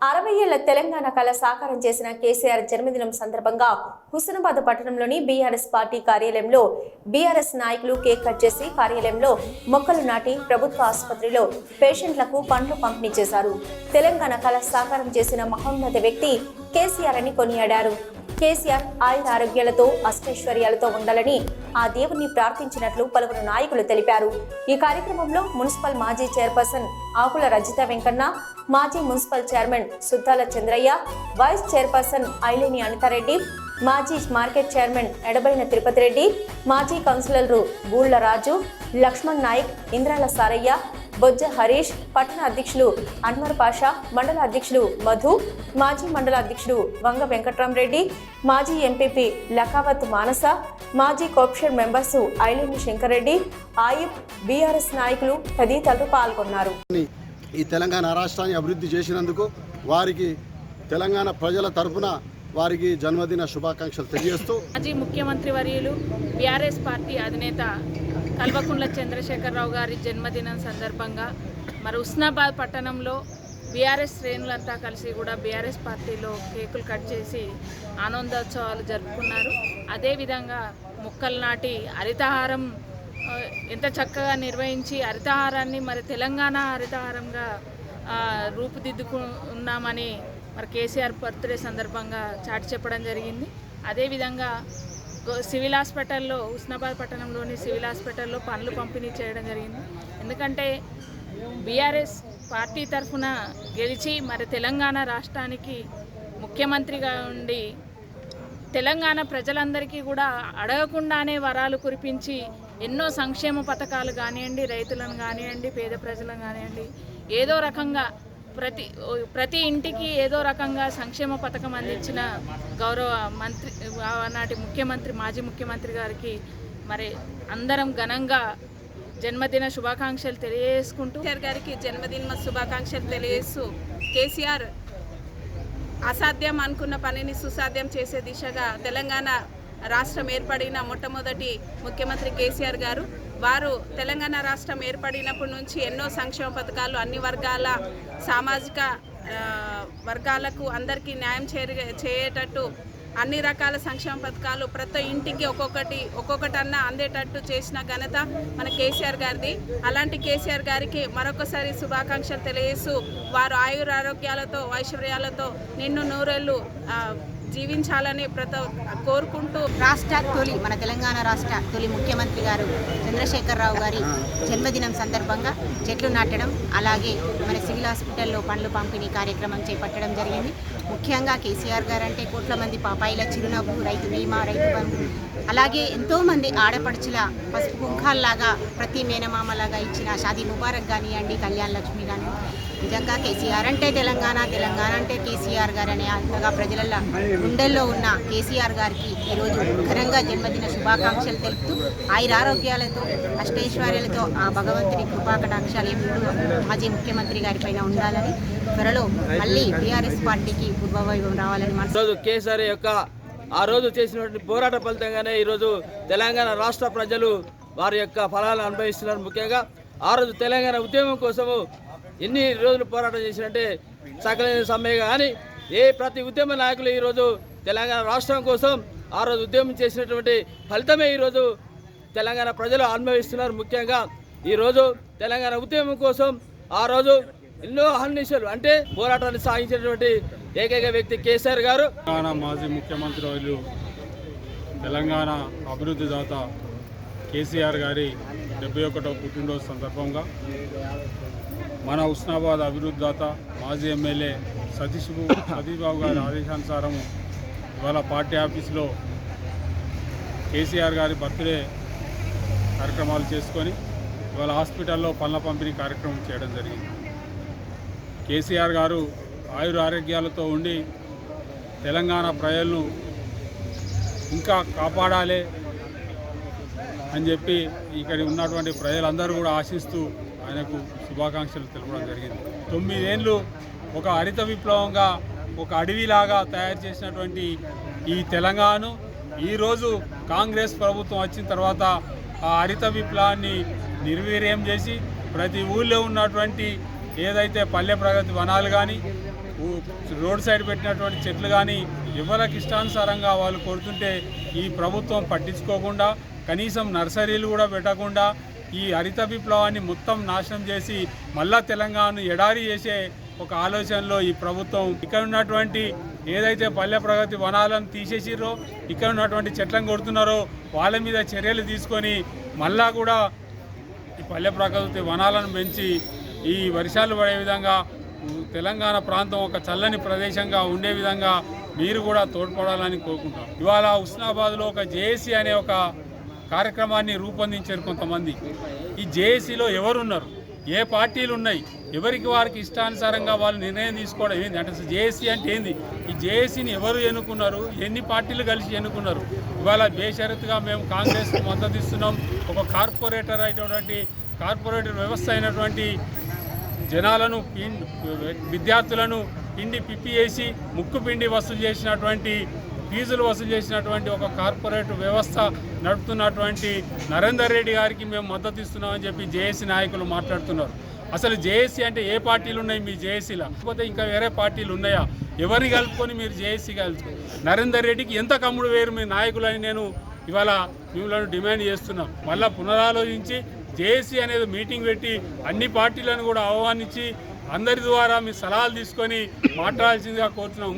అరవై ఏళ్ళ తెలంగాణ కళ సాకారం చేసిన కేసీఆర్ జన్మదినం సందర్భంగా హుస్నాబాద్ పట్టణంలోని బీఆర్ఎస్ పార్టీ కార్యాలయంలో బీఆర్ఎస్ నాయకులు కేక్ కట్ చేసి కార్యాలయంలో మొక్కలు నాటి ప్రభుత్వ ఆసుపత్రిలో పేషెంట్లకు పండ్లు పంపిణీ చేశారు. తెలంగాణ కళ సాకారం చేసిన మహోన్నత వ్యక్తి కేసీఆర్ అని కొనియాడారు. కేసీఆర్ ఆయుర ఆరోగ్యాలతో అష్టైశ్వర్యాలతో ఉండాలని ఆ దేవుణ్ణి ప్రార్థించినట్లు పలువురు నాయకులు తెలిపారు. ఈ కార్యక్రమంలో మున్సిపల్ మాజీ చైర్పర్సన్ ఆకుల రజిత వెంకన్న మాజీ municipal chairman Suddala Chandraiah vice chairperson Aileni Anitha Reddy మాజీ మార్కెట్ చైర్మన్ ఎడబైన తిరుపతి రెడ్డి మాజీ కౌన్సిలర్లు బూళ్ళ రాజు లక్ష్మణ్ నాయక్ ఇంద్రాల సారయ్య బొజ్జ హరీష్ పట్టణ అధ్యక్షులు అన్వర్ పాషా మండల అధ్యక్షులు మధు మాజీ మండల అధ్యక్షుడు వంగ వెంకట్రామరెడ్డి మాజీ ఎంపీపీ లకావత్ మానస మాజీ co-option members Aileni Shankar Reddy Ayub BRS నాయకులు తదితరులు పాల్గొన్నారు. ఈ తెలంగాణ రాష్ట్రాన్ని అభివృద్ధి చేసినందుకు వారికి తెలంగాణ ప్రజల తరఫున వారికి జన్మదిన శుభాకాంక్షలు తెలియజేస్తూ మాజీ ముఖ్యమంత్రి వర్యులు బీఆర్ఎస్ పార్టీ అధినేత కల్వకుంట్ల చంద్రశేఖరరావు గారి జన్మదినం సందర్భంగా మరి ఉస్నాబాద్ పట్టణంలో బీఆర్ఎస్ శ్రేణులంతా కలిసి కూడా బీఆర్ఎస్ పార్టీలో కేకులు కట్ చేసి ఆనందోత్సవాలు జరుపుకున్నారు. అదేవిధంగా మొక్కలు నాటి హరితహారం ఎంత చక్కగా నిర్వహించి హరితహారాన్ని మరి తెలంగాణ హరితహారంగా రూపుదిద్దుకున్నామని మరి కేసీఆర్ బర్త్డే సందర్భంగా చాటి చెప్పడం జరిగింది. అదేవిధంగా సివిల్ హాస్పిటల్లో ఉస్నాబాద్ పట్టణంలోని సివిల్ హాస్పిటల్లో పనులు పంపిణీ చేయడం జరిగింది. ఎందుకంటే బీఆర్ఎస్ పార్టీ తరఫున గెలిచి మరి తెలంగాణ రాష్ట్రానికి ముఖ్యమంత్రిగా ఉండి తెలంగాణ ప్రజలందరికీ కూడా అడగకుండానే వరాలు కురిపించి ఎన్నో సంక్షేమ పథకాలు కానివ్వండి రైతులను కానివ్వండి పేద ప్రజలను కానివ్వండి ఏదో రకంగా ప్రతి ప్రతి ఇంటికి ఏదో రకంగా సంక్షేమ పథకం అందించిన గౌరవ మంత్రి నాటి ముఖ్యమంత్రి మాజీ ముఖ్యమంత్రి గారికి మరి అందరం ఘనంగా జన్మదిన శుభాకాంక్షలు తెలియజేసుకుంటూ గారికి జన్మదిన శుభాకాంక్షలు తెలియజేస్తూ కేసీఆర్ అసాధ్యం అనుకున్న పనిని సుసాధ్యం చేసే దిశగా తెలంగాణ రాష్ట్రం ఏర్పడిన మొట్టమొదటి ముఖ్యమంత్రి కేసీఆర్ గారు. వారు తెలంగాణ రాష్ట్రం ఏర్పడినప్పటి నుంచి ఎన్నో సంక్షేమ పథకాలు అన్ని వర్గాల సామాజిక వర్గాలకు అందరికీ న్యాయం చేరి చేయటట్టు అన్ని రకాల సంక్షేమ పథకాలు ప్రతి ఇంటికి ఒక్కొక్కటి ఒక్కొక్కటన్నా అందేటట్టు చేసిన ఘనత మన కేసీఆర్ గారిది. అలాంటి కేసీఆర్ గారికి మరొకసారి శుభాకాంక్షలు తెలియజేస్తూ వారు ఆయుర ఆరోగ్యాలతో ఐశ్వర్యాలతో నిన్ను నూరేళ్ళు జీవించాలని ప్రతి కోరుకుంటూ రాష్ట్ర తొలి మన తెలంగాణ రాష్ట్ర తొలి ముఖ్యమంత్రి గారు చంద్రశేఖరరావు గారి జన్మదినం సందర్భంగా చెట్లు నాటడం అలాగే మన సివిల్ హాస్పిటల్లో పండ్లు పంపిణీ కార్యక్రమం చేపట్టడం జరిగింది. ముఖ్యంగా కేసీఆర్ గారు అంటే కోట్ల మంది పాపాయిల చిరునవ్వు రైతు బీమా రైతు బంధు అలాగే ఎంతోమంది ఆడపడుచుల పసుపు కుంకాల్లాగా ప్రతి మేనమామలాగా ఇచ్చిన షాదీ ముబారక్ కానివ్వండి కళ్యాణ్ లక్ష్మి కానీ నిజంగా కేసీఆర్ అంటే తెలంగాణ తెలంగాణ అంటే కేసీఆర్ గారు అనే అంతగా ప్రజల గుండెల్లో ఉన్న కేసీఆర్ గారికి ఈరోజు ఘనంగా జన్మదిన శుభాకాంక్షలు తెలుపుతూ ఆరోగ్యాలతో అష్టైశ్వర్యాలతో ఆ భగవంతుని కృపాకటాక్షాలు ఎప్పుడు మాజీ ముఖ్యమంత్రి గారి పైన ఉండాలని త్వరలో మళ్ళీ టీఆర్ఎస్ పార్టీకి పూర్వవైభవం రావాలని మనసు రోజు కేసీఆర్ యొక్క ఆ రోజు చేసినటువంటి పోరాట ఫలితంగానే ఈరోజు తెలంగాణ రాష్ట్ర ప్రజలు వారి యొక్క ఫలాలను అనుభవిస్తున్నారు. ముఖ్యంగా ఆ రోజు తెలంగాణ ఉద్యమం కోసము ఎన్ని రోజులు పోరాటం చేసినట్టే సకలైన సమ్మె కానీ ఏ ప్రతి ఉద్యమ నాయకులు ఈరోజు తెలంగాణ రాష్ట్రం కోసం ఆ రోజు ఉద్యమం చేసినటువంటి ఫలితమే ఈరోజు తెలంగాణ ప్రజలు అనుభవిస్తున్నారు ముఖ్యంగా. ఈరోజు తెలంగాణ ఉద్యమం కోసం ఆ రోజు ఎన్నో అహర్నిశలు అంటే పోరాటాన్ని సాగించినటువంటి ఏకైక వ్యక్తి కేసీఆర్ గారు. తెలంగాణ మాజీ ముఖ్యమంత్రి తెలంగాణ అభివృద్ధి దాత కేసీఆర్ గారి డెబ్బై ఒకటవ పుట్టినరోజు సందర్భంగా మన ఉస్నాబాద్ అభివృద్ధి దాత మాజీ ఎమ్మెల్యే సతీష్ సతీష్ బాబు గారి ఆదేశానుసారం ఇవాళ పార్టీ ఆఫీసులో కేసీఆర్ గారి బర్త్డే కార్యక్రమాలు చేసుకొని ఇవాళ హాస్పిటల్లో పళ్ళ పంపిణీ కార్యక్రమం చేయడం జరిగింది. కేసీఆర్ గారు ఆయుర ఆరోగ్యాలతో ఉండి తెలంగాణ ప్రజలను ఇంకా కాపాడాలి అని చెప్పి ఇక్కడ ఉన్నటువంటి ప్రజలందరూ కూడా ఆశిస్తూ ఆయనకు శుభాకాంక్షలు తెలపడం జరిగింది. తొమ్మిదేళ్ళు ఒక హరిత విప్లవంగా ఒక అడవిలాగా తయారు చేసినటువంటి ఈ తెలంగాణను ఈరోజు కాంగ్రెస్ ప్రభుత్వం వచ్చిన తర్వాత ఆ హరిత విప్లవాన్ని నిర్వీర్యం చేసి ప్రతి ఊళ్ళో ఉన్నటువంటి ఏదైతే పల్లె ప్రగతి వనాలు కానీ రోడ్ సైడ్ పెట్టినటువంటి చెట్లు కానీ ఎవరికి ఇష్టానుసారంగా వాళ్ళు కొడుతుంటే ఈ ప్రభుత్వం పట్టించుకోకుండా కనీసం నర్సరీలు కూడా పెట్టకుండా ఈ హరిత విప్లవాన్ని మొత్తం నాశనం చేసి మళ్ళా తెలంగాణను ఎడారి చేసే ఒక ఆలోచనలో ఈ ప్రభుత్వం ఇక్కడ ఉన్నటువంటి ఏదైతే పల్లె ప్రగతి వనాలను తీసేసిర్రో ఇక్కడ ఉన్నటువంటి చెట్లను కొడుతున్నారో వాళ్ళ మీద చర్యలు తీసుకొని మళ్ళా కూడా ఈ పల్లె ప్రగతి వనాలను పెంచి ఈ వర్షాలు పడే విధంగా తెలంగాణ ప్రాంతం ఒక చల్లని ప్రదేశంగా ఉండే విధంగా మీరు కూడా తోడ్పడాలని కోరుకుంటాం ఇవాళ హుస్నాబాద్లో ఒక జేఏసీ అనే ఒక కార్యక్రమాన్ని రూపొందించారు కొంతమంది. ఈ జేఏసీలో ఎవరున్నారు? ఏ పార్టీలు ఉన్నాయి ఎవరికి వారికి ఇష్టానుసారంగా వాళ్ళు నిర్ణయం తీసుకోవడం ఏంది? అంటే జేఏసీ అంటే ఏంది? ఈ జేఏసీని ఎవరు ఎన్నుకున్నారు? ఎన్ని పార్టీలు కలిసి ఎన్నుకున్నారు? ఇవాళ బేషరతుగా మేము కాంగ్రెస్ మద్దతు ఇస్తున్నాం. ఒక కార్పొరేటర్ అయినటువంటి కార్పొరేటర్ వ్యవస్థ అయినటువంటి జనాలను విద్యార్థులను పిండి పిప్పి వేసి ముక్కు పిండి వసూలు చేసినటువంటి ఫీజులు వసూలు చేసినటువంటి ఒక కార్పొరేట్ వ్యవస్థ నడుపుతున్నటువంటి నరేందర్ రెడ్డి గారికి మేము మద్దతు ఇస్తున్నామని చెప్పి జేఏసీ నాయకులు మాట్లాడుతున్నారు. అసలు జేఏసీ అంటే ఏ పార్టీలు ఉన్నాయి మీ జేఏసీలో? లేకపోతే ఇంకా వేరే పార్టీలు ఉన్నాయా? ఎవరిని కలుపుకొని మీరు జేఏసీ కలుపు నరేందర్ రెడ్డికి ఎంత కమ్ముడు వేరు మీ నాయకులని నేను ఇవాళ మిమ్మల్ని డిమాండ్ చేస్తున్నాం. మళ్ళా పునరాలోచించి జేఏసీ అనేది మీటింగ్ పెట్టి అన్ని పార్టీలను కూడా ఆహ్వానించి అందరి ద్వారా మీ సలహాలు తీసుకొని మాట్లాడాల్సిందిగా కోరుతున్నాం.